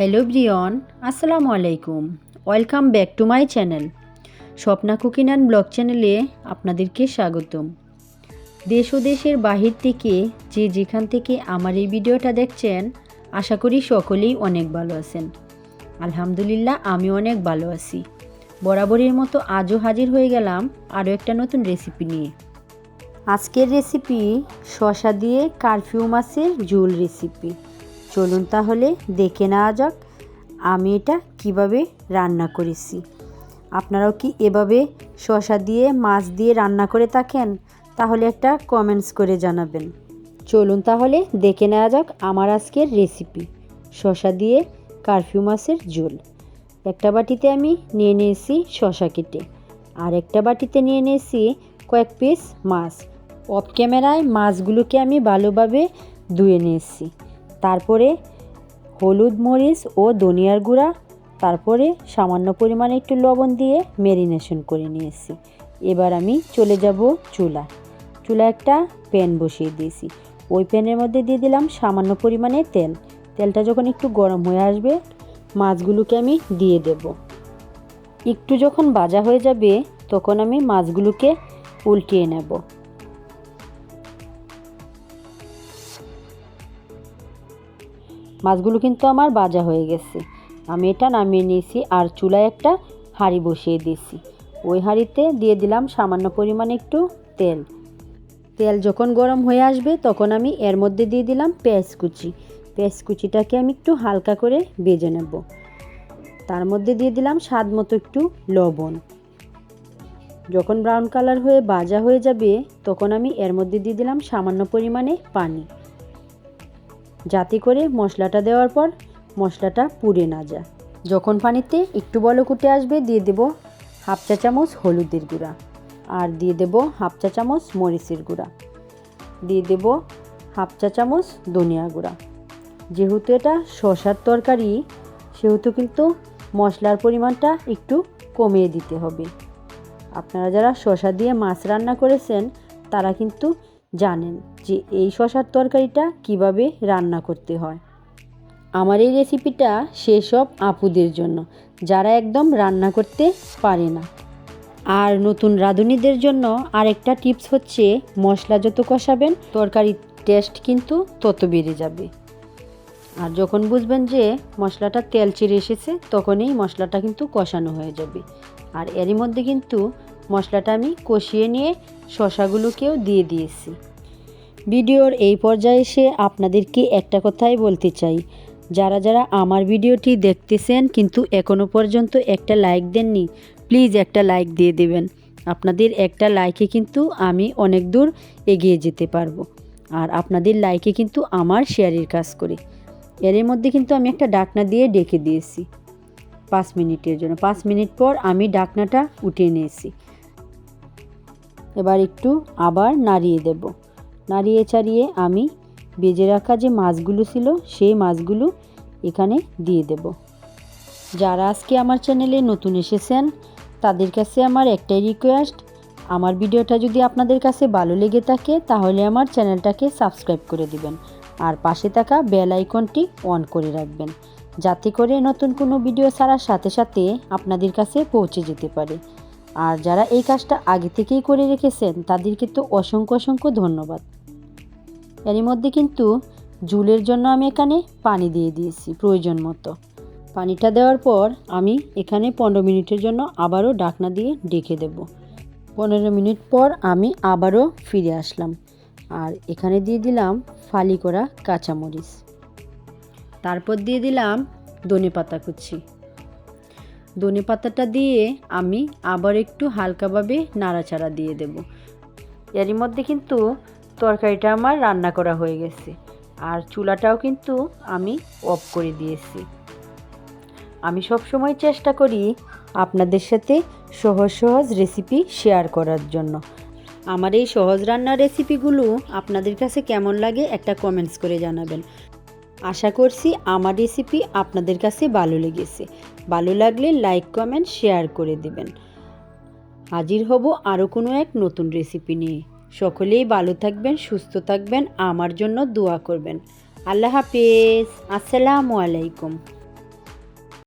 Hello ব্রিয়ন আসসালামু আলাইকুম welcome back to my channel Swapna cooking and blog চ্যানেলে আপনাদেরকে স্বাগতম। দেশ ও দেশের বাহির থেকে যে যেখান থেকে আমার এই ভিডিওটা দেখছেন, আশা করি সকলেই অনেক ভালো আছেন। আলহামদুলিল্লাহ আমি অনেক ভালো আছি। বরাবরের মতো আজও হাজির হয়ে গেলাম আরও একটা নতুন রেসিপি নিয়ে। আজকের রেসিপি শশা দিয়ে কারফিউ মাছের ঝোল রেসিপি চলুন তাহলে দেখে নেওয়া যাক আমি এটা কীভাবে রান্না করেছি। আপনারাও কি এভাবে শশা দিয়ে, মাছ দিয়ে রান্না করে থাকেন? তাহলে একটা কমেন্টস করে জানাবেন। চলুন তাহলে দেখে নেওয়া যাক আমার আজকের রেসিপি শশা দিয়ে কারফিউ মাছের ঝোল। একটা বাটিতে আমি নিয়ে নিয়েছি শশা কেটে। আর একটা বাটিতে নিয়ে নিয়েছি কয়েক পিস মাছ। অফ ক্যামেরায় মাছগুলোকে আমি ভালোভাবে ধুয়ে নিয়েছি। তারপরে হলুদ মরিচ ও ধনিয়ার গুঁড়া, তারপরে সামান্য পরিমাণে একটু লবণ দিয়ে ম্যারিনেশন করে নিয়েছি। এবার আমি চলে যাব চুলা চুলা একটা প্যান বসিয়ে দিয়েছি। ওই প্যানের মধ্যে দিয়ে দিলাম সামান্য পরিমাণে তেল। তেলটা যখন একটু গরম হয়ে আসবে, মাছগুলোকে আমি দিয়ে দেব। একটু যখন ভাজা হয়ে যাবে, তখন আমি মাছগুলোকে উল্টিয়ে নেব। মাছগুলো কিন্তু আমার ভাজা হয়ে গেছে। আমি এটা নামিয়ে নিয়েছি আর চুলায় একটা হাঁড়ি বসিয়ে দিয়েছি। ওই হাঁড়িতে দিয়ে দিলাম সামান্য পরিমাণে একটু তেল। তেল যখন গরম হয়ে আসবে তখন আমি এর মধ্যে দিয়ে দিলাম পেঁয়াজ কুচি। পেঁয়াজ কুচিটাকে আমি একটু হালকা করে বেজে নেব। তার মধ্যে দিয়ে দিলাম স্বাদ মতো একটু লবণ। যখন ব্রাউন কালার হয়ে ভাজা হয়ে যাবে তখন আমি এর মধ্যে দিয়ে দিলাম সামান্য পরিমাণে পানি। যাতে করে মশলাটা দেওয়ার পর মশলাটা পুড়ে না যায়। যখন পানিতে একটু বলক উঠে আসবে, দিয়ে দেব হাফ চা চামচ হলুদের গুঁড়া আর দিয়ে দেব হাফ চা চামচ মরিচের গুঁড়া। দিয়ে দেব হাফ চা চামচ ধনিয়া গুঁড়া। যেহেতু এটা শশার তরকারি, সেহেতু কিন্তু মশলার পরিমাণটা একটু কমিয়ে দিতে হবে। আপনারা যারা শশা দিয়ে মাছ রান্না করেছেন, তারা কিন্তু জানেন যে এই শশার তরকারিটা কীভাবে রান্না করতে হয়। আমার এই রেসিপিটা সেসব আপুদের জন্য, যারা একদম রান্না করতে পারে না। আর নতুন রাঁধুনিদের জন্য আরেকটা টিপস হচ্ছে, মশলা যত কষাবেন, তরকারির টেস্ট কিন্তু তত বেড়ে যাবে। আর যখন বুঝবেন যে মশলাটা তেল চিরে এসেছে, তখনই মশলাটা কিন্তু কষানো হয়ে যাবে। আর এরই মধ্যে কিন্তু মশলাটা আমি কষিয়ে নিয়ে শশাগুলোকেও দিয়ে দিয়েছি। ভিডিওর এই পর্যায়ে এসে আপনাদেরকে একটা কথাই বলতে চাই। যারা যারা আমার ভিডিওটি দেখতেছেন কিন্তু এখনও পর্যন্ত একটা লাইক দেননি, প্লিজ একটা লাইক দিয়ে দেবেন। আপনাদের একটা লাইকে কিন্তু আমি অনেক দূর এগিয়ে যেতে পারব। আর আপনাদের লাইকে কিন্তু আমার শেয়ারের কাজ করে। এর মধ্যে কিন্তু আমি একটা ডাকনা দিয়ে ডেকে দিয়েছি। পাঁচ মিনিটের জন্য। পাঁচ মিনিট পর আমি ডাকনাটা উঠিয়ে নিয়েছি। এবার একটু আবার নাড়িয়ে দেব। নাড়িয়ে চাড়িয়ে আমি বেজে রাখা যে মাছগুলো ছিল, সেই মাছগুলো এখানে দিয়ে দেব। যারা আজকে আমার চ্যানেলে নতুন এসেছেন, তাদের কাছে আমার একটাই রিকোয়েস্ট আমার ভিডিওটা যদি আপনাদের কাছে ভালো লেগে থাকে, তাহলে আমার চ্যানেলটাকে সাবস্ক্রাইব করে দিবেন আর পাশে থাকা বেল আইকনটি অন করে রাখবেন, যাতে করে নতুন কোনো ভিডিও ছাড়ার সাথে সাথে আপনাদের কাছে পৌঁছে যেতে পারে। আর যারা এই কাজটা আগে থেকেই করে রেখেছেন, তাদেরকে তো অসংখ্য অসংখ্য ধন্যবাদ। এরই মধ্যে কিন্তু জুলের জন্য আমি এখানে পানি দিয়ে দিয়েছি, প্রয়োজন মতো। পানিটা দেওয়ার পর আমি এখানে পনেরো মিনিটের জন্য আবারও ডাকনা দিয়ে ডেকে দেব। পনেরো মিনিট পর আমি আবারও ফিরে আসলাম আর এখানে দিয়ে দিলাম ফালি করা কাঁচামরিচ। তারপর দিয়ে দিলাম ধনে পাতা কুচি। ধনে পাতাটা দিয়ে আমি আবার একটু হালকাভাবে নাড়াচাড়া দিয়ে দেব। এরই মধ্যে কিন্তু তরকারিটা আমার রান্না করা হয়ে গেছে। আর চুলাটাও কিন্তু আমি অফ করে দিয়েছি। আমি সব সময় চেষ্টা করি আপনাদের সাথে সহজ সহজ রেসিপি শেয়ার করার জন্য। আমার এই সহজ রান্নার রেসিপিগুলো আপনাদের কাছে কেমন লাগে একটা কমেন্টস করে জানাবেন। আশা করছি আমার রেসিপি আপনাদের কাছে ভালো লেগেছে। ভালো লাগলে লাইক কমেন্ট শেয়ার করে দেবেন। হাজির হব আরও কোনো এক নতুন রেসিপি নিয়ে। সকলেই ভালো থাকবেন, সুস্থ থাকবেন, আমার জন্য দোয়া করবেন। আল্লাহ হাফেজ। আসসালামু আলাইকুম।